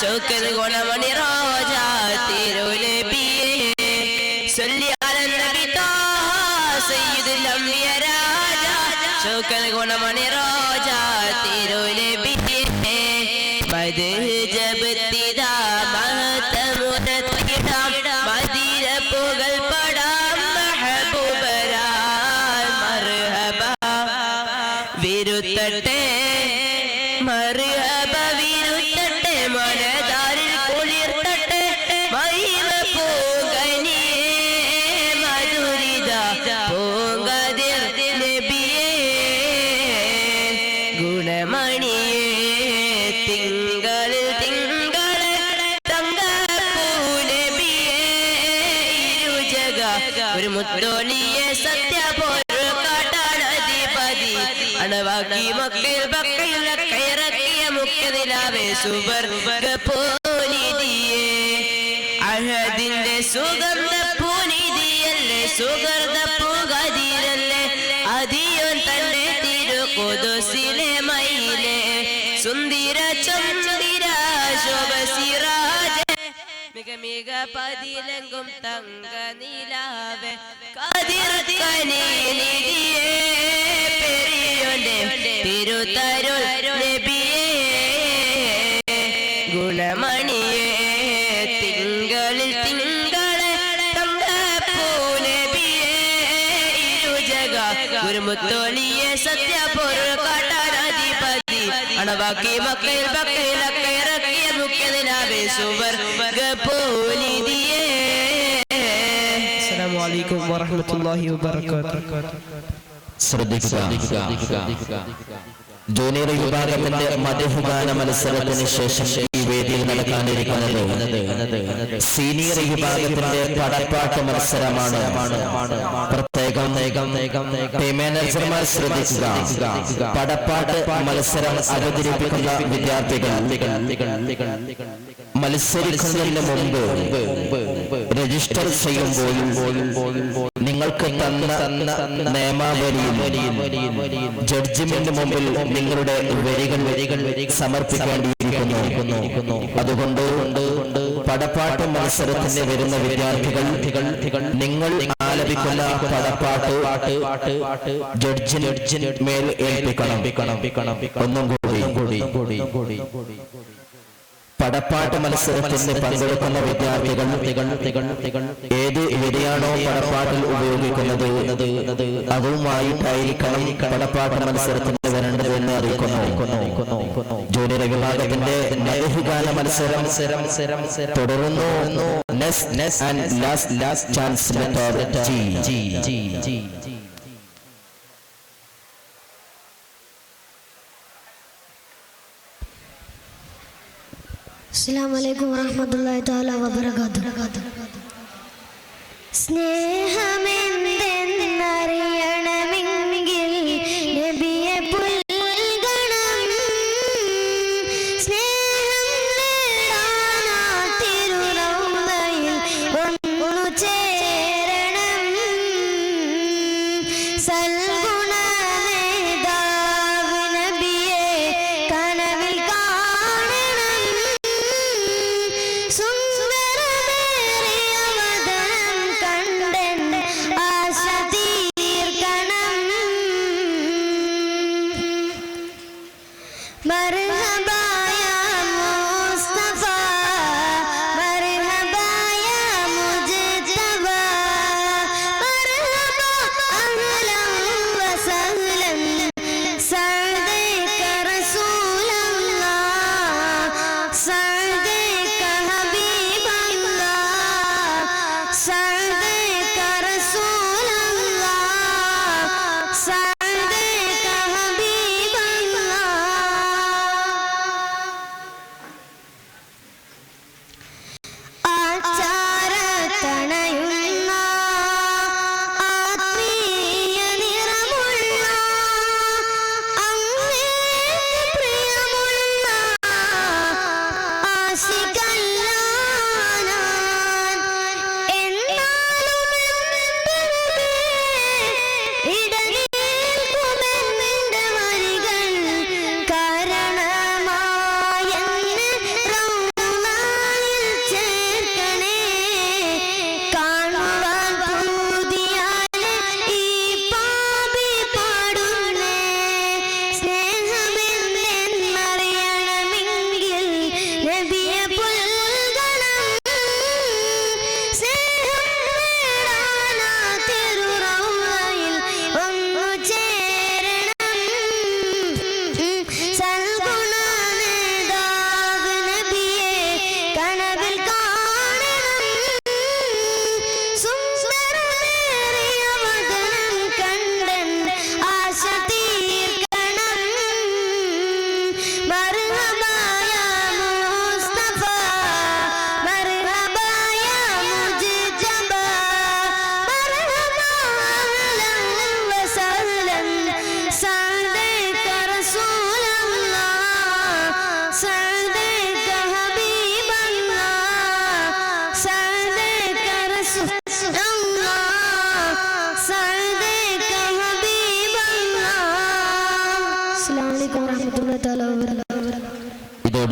ശുക്ർ ഗുണമണി റോജ തിരുലപിയെ ചൊല്ലി ശുക്ർ ഗുണമണി റോജ തിരുലപിയെ മത് ജപത്തിത മഹത്തമുരത്തിടാം മതിര പുകൾ പടാം മഹബൂബരാൻ മർഹബ. വിരുത്തട്ടെ മർഹബ വിരു ഗുണമണിയേ തിങ്കളിൽ തിങ്കളെ തങ്കപ്പൂനബിയേ ഇരുജഗ ഒരു മുത്തോളിയെ സത്യ പോരു കാട്ടാനധിപതി അണവാക്കി മക്കയിൽ പക്കയുള്ള കയറക്കിയ മുഖ്യതിലാവേ സുബർ പൂനിധിയേ അഹദിന്റെ സുഗന്ധ പൂനിധിയല്ലേ സുഗന്ധ പൂകതിരല്ലേ അതിയോൻ തന്നെ തിരുകൊതുസിലെ മയിലെ സുന്ദര ചന്ദ്ര മിക മിക പതിലെങ്കും തങ്ക നിലാവെ. കതിർ പെരിയോന്റെ തിരുതരുൾ നബിയേ. ഗുണമണിയേ കാട്ടാനാധിപതി അണവാക്കി മക്കയിൽ ബക്കയിലൊക്കെ ഇറക്കിയ മുഖ്യതിനാവേ സുവർ ഗപോനിധിയേ അസ്സലാമു അലൈക്കും വറഹ്മത്തുള്ളാഹി വബറകാതുഹു. ശ്രദ്ധിക്കുക. ജൂനിയർ വിഭാഗത്തിന്റെ മധുഗാന മത്സരത്തിന് ശേഷം ഈ വേദിയിൽ നടക്കാനിരിക്കുന്നത് സീനിയർ വിഭാഗത്തിന്റെ പടപ്പാട്ട് മത്സരമാണ്. ശ്രദ്ധിക്കുക. പടപ്പാട്ട് മത്സരം അവതരിപ്പിക്കുന്ന വിദ്യാർത്ഥികൾ മത്സരിക്കുന്നതിന് മുമ്പ് രജിസ്റ്റർ ചെയ്യുമ്പോൾ നിങ്ങൾക്ക് തന്ന നിയമാവലിയിൽ ജഡ്ജിമെന്റ് മുമ്പിൽ നിങ്ങളുടെ വരികൾ വരികൾ സമർപ്പിക്കേണ്ടിയിരിക്കുന്നു. അതുകൊണ്ട് പടപ്പാട്ട് മത്സരത്തിന് വരുന്ന വിദ്യാർത്ഥികൾ നിങ്ങൾ ആലപിക്കുന്ന പടപ്പാട്ട് ജഡ്ജിന് മേൽ ഏൽപ്പിക്കണം. ഒന്നും പടപ്പാട്ട് മത്സരത്തിൽ പങ്കെടുക്കുന്ന വിദ്യാർത്ഥികൾ ഏത് എവിടെയാണോ പടപ്പാട്ടിൽ ഉപയോഗിക്കുന്നത് അതുമായിട്ടായിരിക്കണം പടപ്പാട്ട് മത്സരത്തിന് വരേണ്ടത് എന്ന് അറിയിക്കുന്നു. ജൂനിയർ വിഭാഗത്തിന്റെ നൈഹികാല മത്സരം തുടരുന്നു. നെസ് ആൻഡ് ലാസ്റ്റ് ലാസ്റ്റ് ചാൻസ് ജി ജി ജി ജി അസ്സാം വലൈക്കും വറഹമത്തല്ലാഹി തആല സ്നേഹമേ സ്നേഹമെന്തെന്നറിയണമെങ്കിൽ Hassan.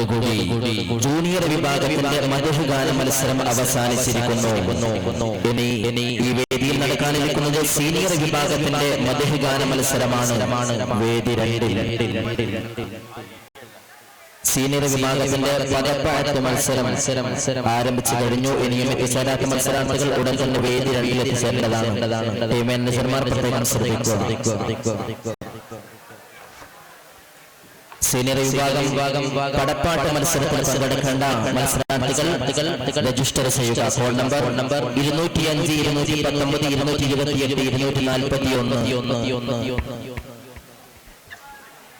ഇതോടുകൂടി ജൂനിയർ വിഭാഗത്തിന്റെ മധുഗാന മത്സരം അവസാനിച്ചിരിക്കുന്നു. ഇനി ഈ വേദിയിൽ നടക്കാനിരിക്കുന്നത് സീനിയർ വിഭാഗത്തിന്റെ മധുഗാന മത്സരമാണ്. വേദി സീനിയർ വിഭാഗത്തിന്റെ മത്സരം മത്സരം ആരംഭിച്ചു കഴിഞ്ഞു. ഇനിയും എത്തിച്ചേരാത്ത മത്സരാർത്ഥികൾ ഉടൻ തന്നെ വേദി രണ്ടിൽ എത്തിച്ചേരേണ്ടതാണ് ടീം മാനേജർമാർ പ്രത്യേകം ശ്രദ്ധിക്കുക. സീനിയർ വിഭാഗം മത്സരത്തിൽ പങ്കെടുക്കേണ്ട മത്സരാർത്ഥികൾ രജിസ്റ്റർ ചെയ്യുക. ഫോൺ നമ്പർ നമ്പർ ഇരുന്നൂറ്റി അഞ്ച് ഇരുന്നൂറ്റി പത്തൊമ്പത് ഇരുന്നൂറ്റി ഇരുപത്തിയെട്ട് ഇരുന്നൂറ്റി നാൽപ്പത്തി ഒന്ന്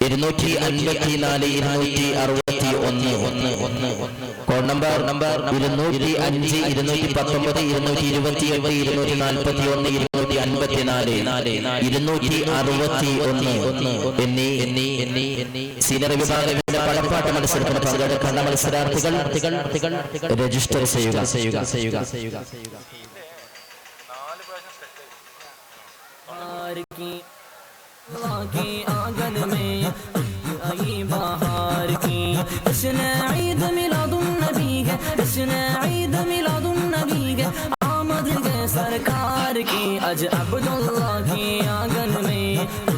ഇരുന്നൂറ്റി അൻപത്തിനാല് ഇരുന്നൂറ്റി അറുപത്തി ഒന്ന് ഒന്ന് ഒന്ന് കോഡ് നമ്പർ നമ്പർ ഇരുന്നൂറ്റി അഞ്ച് ഇരുന്നൂറ്റി പത്തൊമ്പത് ഇരുന്നൂറ്റി ഇരുപത്തിയെട്ട് ഇരുന്നൂറ്റി നാൽപ്പത്തി ഒന്ന് ഇരുന്നൂറ്റി അൻപത്തിനാല് ഇരുന്നൂറ്റി അറുപത്തി ഒന്ന് ഒന്ന് എന്നീ എന്നീ എന്നീ എന്നീ സീനിയർ വിഭാഗത്തിന്റെ പടപ്പാട്ട് മത്സരത്തിന് പങ്കെടുക്കേണ്ട മത്സരാർത്ഥികൾ രജിസ്റ്റർ ചെയ്യുക ചെയ്യുക ചെയ്യുക ചെയ്യുക बाहर की हवा की आंगन में आई बाहर की जश्न ईद मिलादुन नबी है जश्न ईद मिलादुन नबी है आमद है सरकार की अज अब्दुल्ला की आंगन में